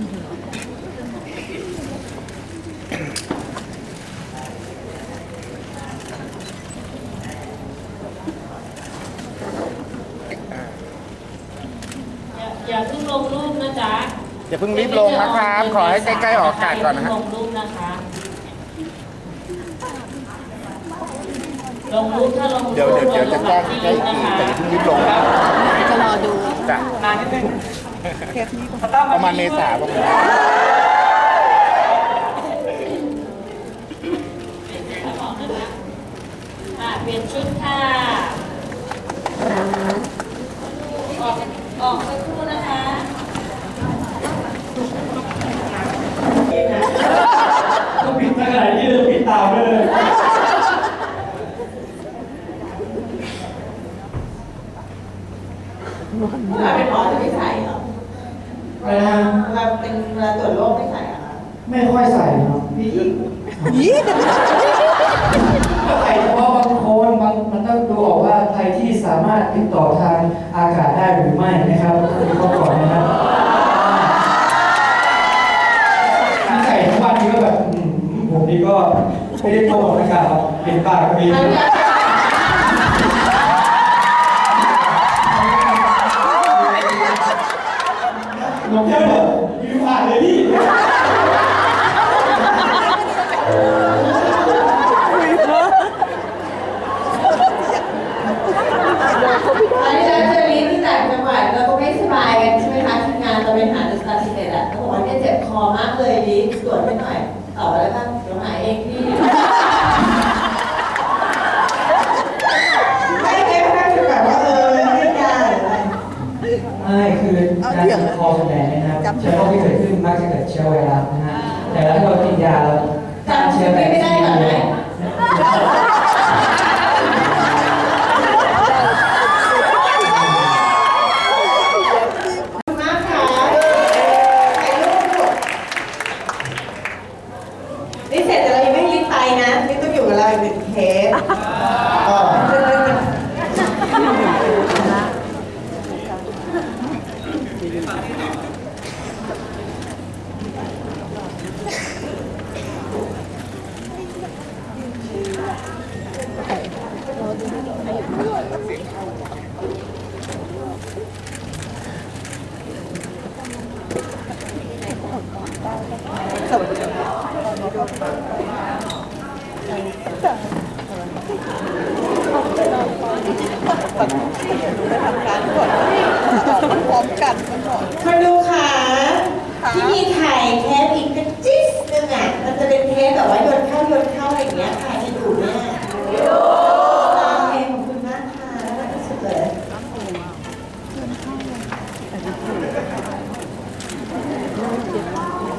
อย่าอย่าเพิ่งลงรูปนะจ๊ะอย่าเพิ่งรีบลงนะครับ ขอให้ใกล้ๆออกอากาศก่อนนะฮะ ลงรูปนะคะ ลงรูปถ้าลงรูปเดี๋ยวเดี๋ยวเดี๋ยวจะแจ้งใกล้อีกแต่อย่าเพิ่งรีบลงนะจะรอดูจ้ะเทปนี้ ก่อนประมาณเมษาประมาณอะเปลี่ยนชุดค่ะ ออกออกสักครู่นะคะต้องปิดขนาดนี้เลยปิดตามเลยเวลาเป็นหมอจะไม่ใส่เหรอ อะไรนะเวลาเป็นเวลาตรวจโรคไม่ใส่เหรอคะไม่ค่อยใส่เนาะพี่ยี่ก็ใส่เฉพาะบางคนบางมันต้องดูออกว่าใครที่สามารถติดต่อทางอากาศได้หรือไม่นะครับต้องดูก่อนนะครับใส่ทุกวันนี้ก็แบบอืมผมนี่ก็ไม่ได้โทรออกอากาศหรอกเป็นปากก็มี ลงแค่แบบยืมผ่านเลยพี่อันนี้เราเจอลิ้นที่ต่างจังหวัดเราก็ไม่สบายกันใช่ไหมคะทีมงานเราไปหาดูสตาร์ทิเนตอะเขาบอกว่าเนี่ยเจ็บคอมากเลยลิ้นตรวจให้หน่อยตอบอะไรบ้างเดี๋ยวหายเองพี่ไม่ไม่ไม่คือแบบว่าเออไม่ยากหรืออะไร ไม่ คือการติดคอส่วนใหญ่เนยนะครับเชื้อโรคที่เกิดขึ้นมักจะเกิดเชื้อไวรัสนะฮะแต่ถ้าเรากินยาเราต้านเชื้อแบคทีเรียมากค่ะถ่ายรูปนี่เสร็จแต่เรายังไม่รีบไปนะนี่ต้องอยู่กับเราอีกหนึ่งเทป ทำการก่อนพร้อมกันมันก่อนคนดูค่ะที่มีถ่ายเทปอีกกระจิสนึงอะมันจะเป็นเทปแบบว่าโยนเข้าโยนเข้าอะไรอย่างเงี้ยค่ะจะอยู่เนี่ยโอเคขอบคุณมากค่ะน่ารักที่สุดเลยด้